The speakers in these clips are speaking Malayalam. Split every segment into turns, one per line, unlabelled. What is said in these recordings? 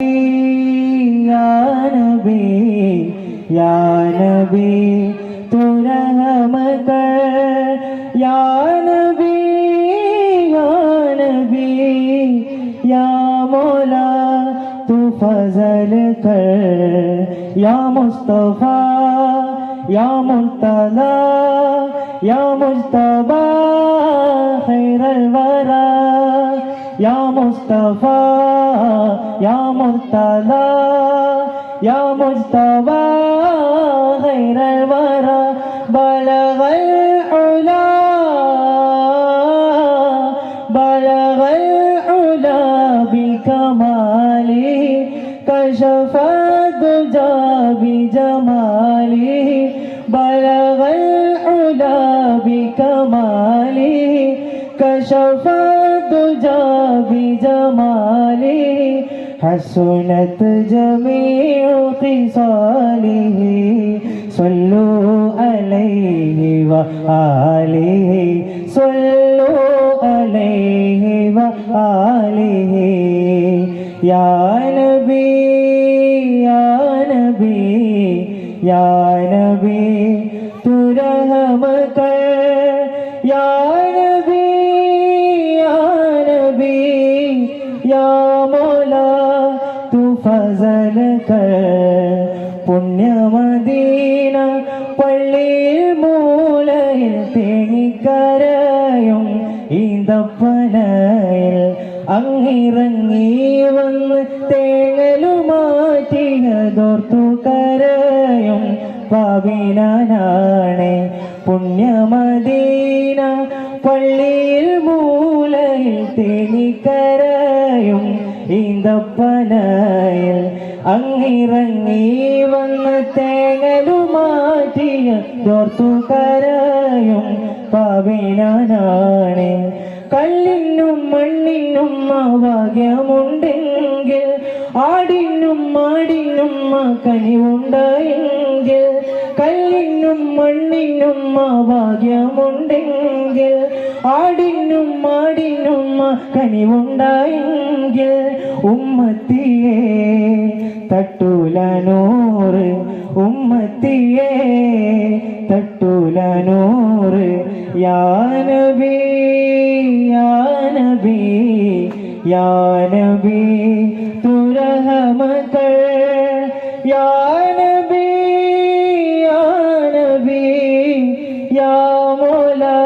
یا نبی یا نبی، تو رحم کر۔ یا نبی یا نبی، یا مولا، تو فضل کر۔ یا مصطفیٰ، یا مطلع یا مجتبہ خیر الورا۔ يا مصطفى يا مرتضى يا مجتبى غير الورى بلغ العلا بلغ العلا بكماله كشف الدجى بجماله بلغ العلا بكماله. حسنت جميع خصاله صلوا عليه وآله صلوا عليه وآله يا نبي പുണ്യമദീന പള്ളിയിൽ മൂലയിൽ തേങ്ങിക്കരയും. ഈന്തപ്പനയിൽ അങ്ങിറങ്ങി വന്ന് തേങ്ങലുമാറ്റിയതോർത്തു കരയും. പാവിനാണ് പുണ്യമദീന പള്ളിയിൽ തേങ്ങിക്കരയും ഈന്തപ്പനയിൽ അങ്ങിറങ്ങി വന്ന് തേങ്ങലുമാറ്റിയ തോർത്തു കരയും പാവിനാണ് കല്ലിനും മണ്ണിനും ഭാഗ്യമുണ്ടെങ്കിൽ ആടിനും മാടിനും കനിവുണ്ടായെങ്കിൽ കല്ലിനും മണ്ണിനും ഭാഗ്യമുണ്ടെങ്കിൽ ആടിനും മാടിനും കനിവുണ്ടായെങ്കിൽ ഉമ്മത്തിയെ തട്ടൂലനൂറ് ഉമ്മത്തിയെ തട്ടൂലനൂറ്. യാനബി യാനബി या नबी तू रहम कर या नबी या नबी या मौला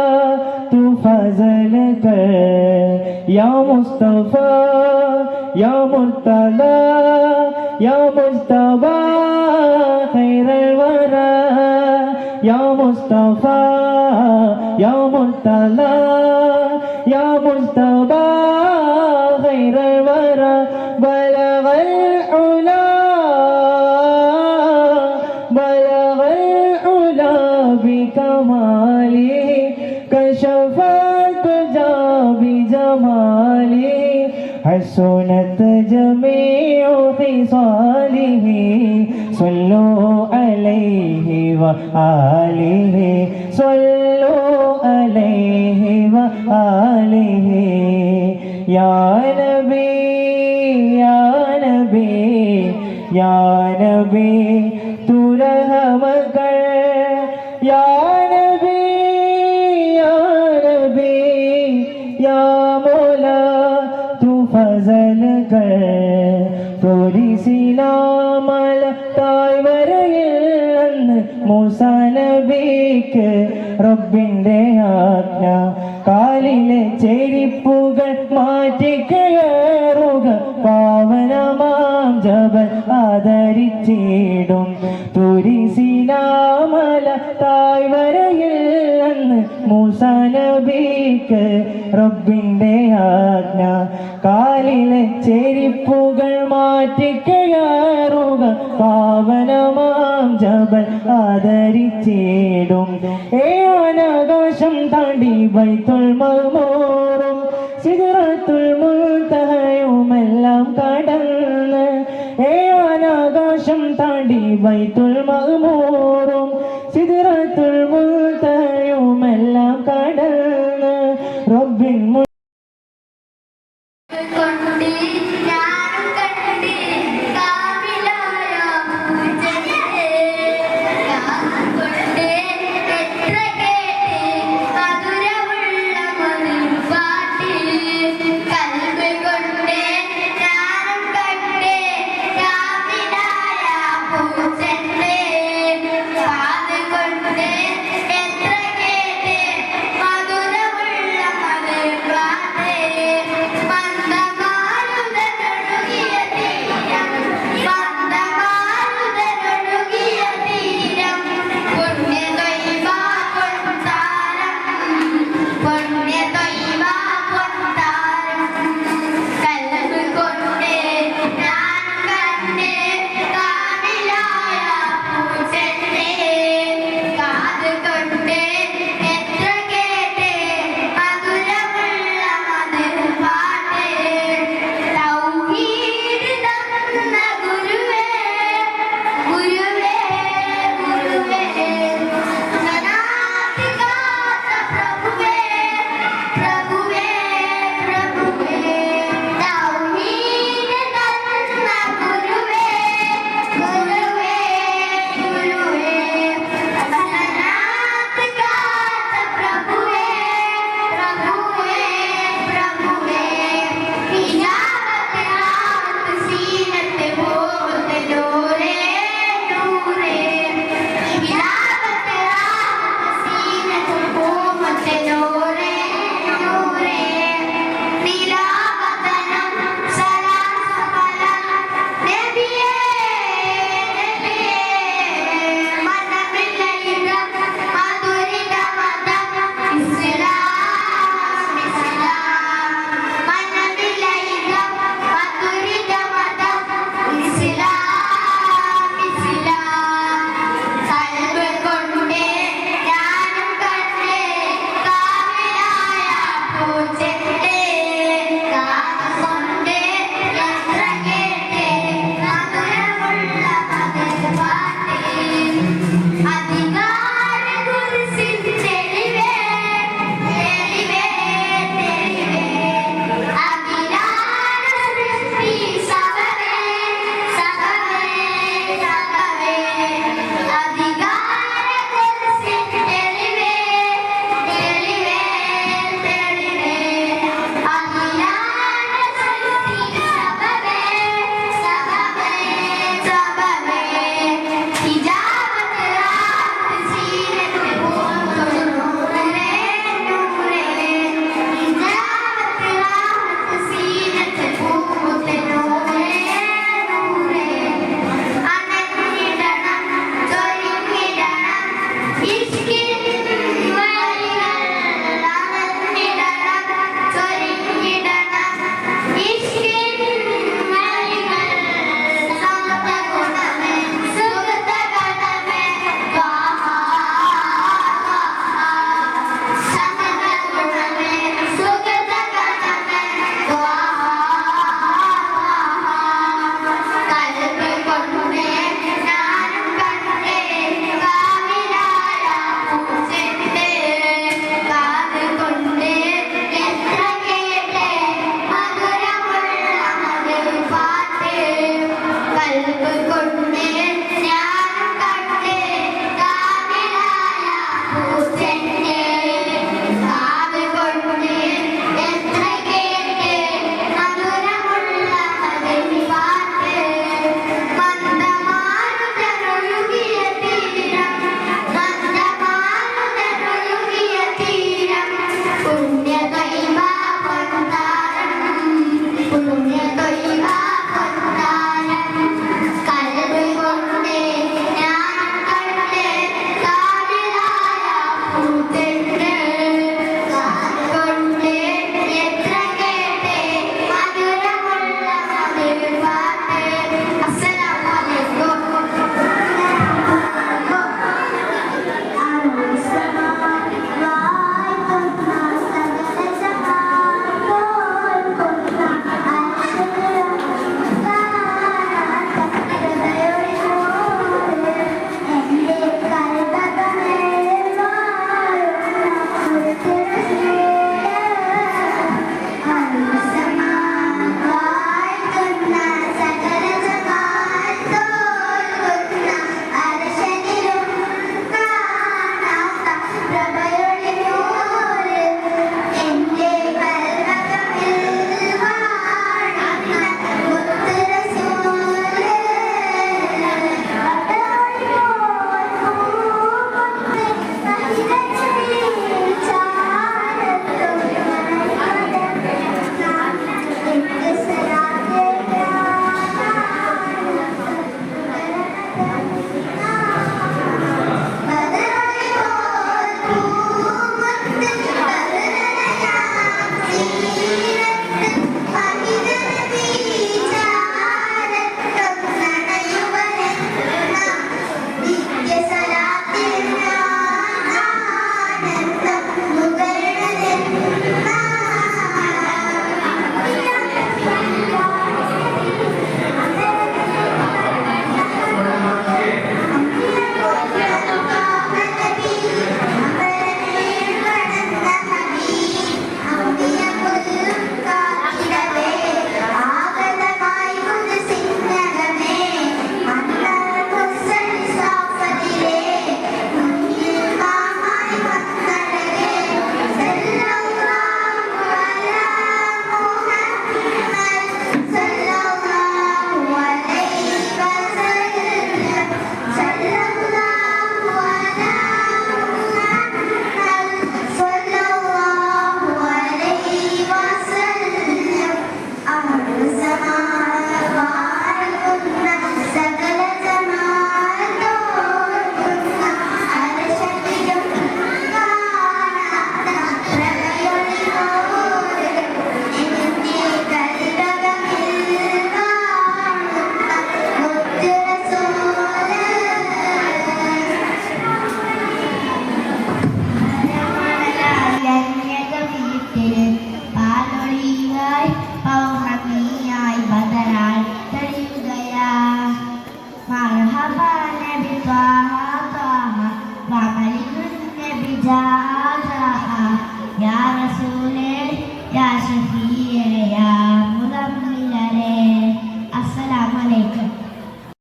तू फजल कर या मुस्तफा या मुर्तला या मुस्तबा खैर वरा या मुस्तफा या मुर्तला या मुस्तबा خصاله صلوا عليه وآله صلوا عليه وآله يا نبي يا نبي يا نبي تو رحم کر يا نبي يا نبي يا مولا تو فضل کر പൊരിസിലാമല താഴ്വരയിൽ അന്ന് മൂസാനബിക്ക് റബ്ബിന്റെ ആജ്ഞ. കാലിലെ ചെരിപ്പുകൾ മാറ്റിക്കയറുക പാവനമാം ജബൽ ആദരിച്ചിടും. തുരിസിലാമല താഴ്വരയിൽ അന്ന് മൂസാനബിക്ക് റബ്ബിന്റെ ആജ്ഞ. ആദരിച്ചിടും ഏവനാകാശം താണ്ടി ബൈത്തുൽ മഹ്മൂറും സിഗറത്തുൽ